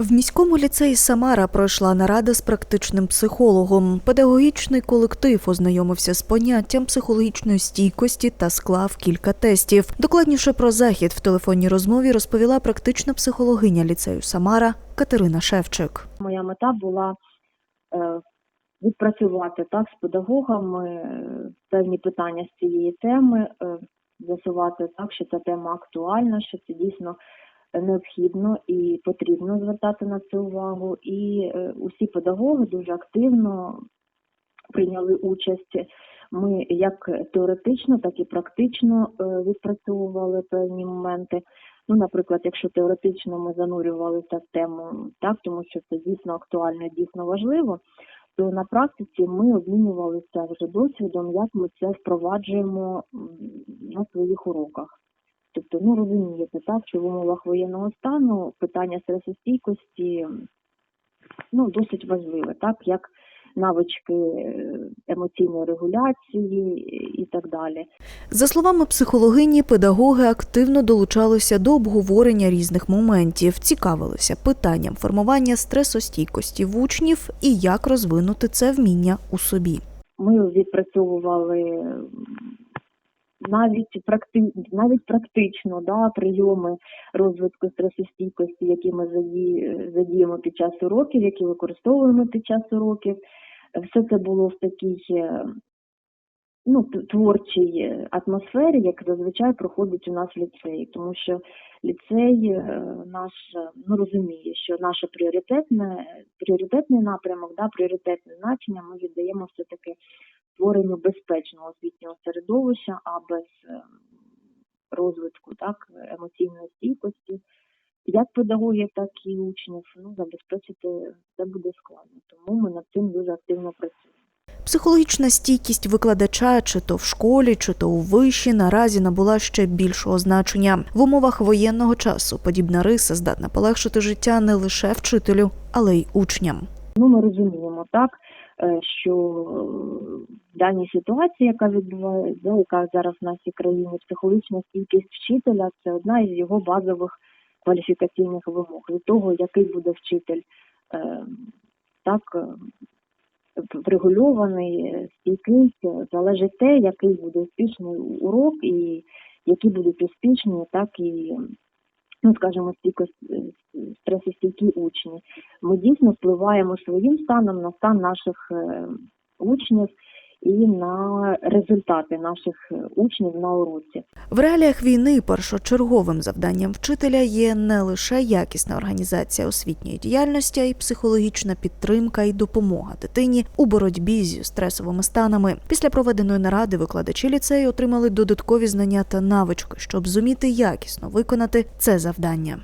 В міському ліцеї Самара пройшла нарада з практичним психологом. Педагогічний колектив ознайомився з поняттям психологічної стійкості та склав кілька тестів. Докладніше про захід в телефонній розмові розповіла практична психологиня ліцею Самара Катерина Шевчик. Моя мета була е, відпрацювати так з педагогами е, певні питання з цієї теми, е, з'ясувати так, що ця тема актуальна, що це дійсно необхідно і потрібно звертати на це увагу. І е, усі педагоги дуже активно прийняли участь. Ми як теоретично, так і практично е, відпрацьовували певні моменти. Ну, наприклад, якщо теоретично ми занурювалися в тему так, тому що це дійсно актуально, і дійсно важливо, то на практиці ми обмінювалися вже досвідом, як ми це впроваджуємо на своїх уроках. Тобто, ну розумієте, так, що в умовах воєнного стану питання стресостійкості ну, досить важливе, так, як навички е, емоційної регуляції і так далі. За словами психологині, педагоги активно долучалися до обговорення різних моментів, цікавилися питанням формування стресостійкості в учнів і як розвинути це вміння у собі. Ми відпрацьовували навіть практи... навіть практично да, прийоми розвитку стресостійкості, які ми заді... задіємо під час уроків, які використовуємо під час уроків. Все це було в такій е, ну, творчій атмосфері, як зазвичай проходить у нас в ліцеї, тому що ліцей е, наш е, ну, розуміє, що наше пріоритетне, пріоритетний напрямок, да, пріоритетне значення ми віддаємо все-таки створенню безпечного освітнього середовища, а без е, розвитку так, емоційної стійкості, як педагогів, так і учнів, ну, забезпечити це буде складно. Тому ми над цим дуже активно працюємо. Психологічна стійкість викладача, чи то в школі, чи то у виші, наразі набула ще більшого значення. В умовах воєнного часу подібна риса здатна полегшити життя не лише вчителю, але й учням. Ну, ми розуміємо так, е, що даній ситуації, яка відбувається, яка зараз в нашій країні, психологічна стійкість вчителя це одна із його базових кваліфікаційних вимог. Від того, який буде вчитель е, так е, врегульований, е, залежить те, який буде успішний урок і які будуть успішні, так і ну скажімо, стійко стресостійкі учні ми дійсно впливаємо своїм станом на стан наших е, учнів і на результати наших е, учнів на уроці. В реаліях війни першочерговим завданням вчителя є не лише якісна організація освітньої діяльності, а й психологічна підтримка і допомога дитині у боротьбі зі стресовими станами. Після проведеної наради викладачі ліцею отримали додаткові знання та навички, щоб зуміти якісно виконати це завдання.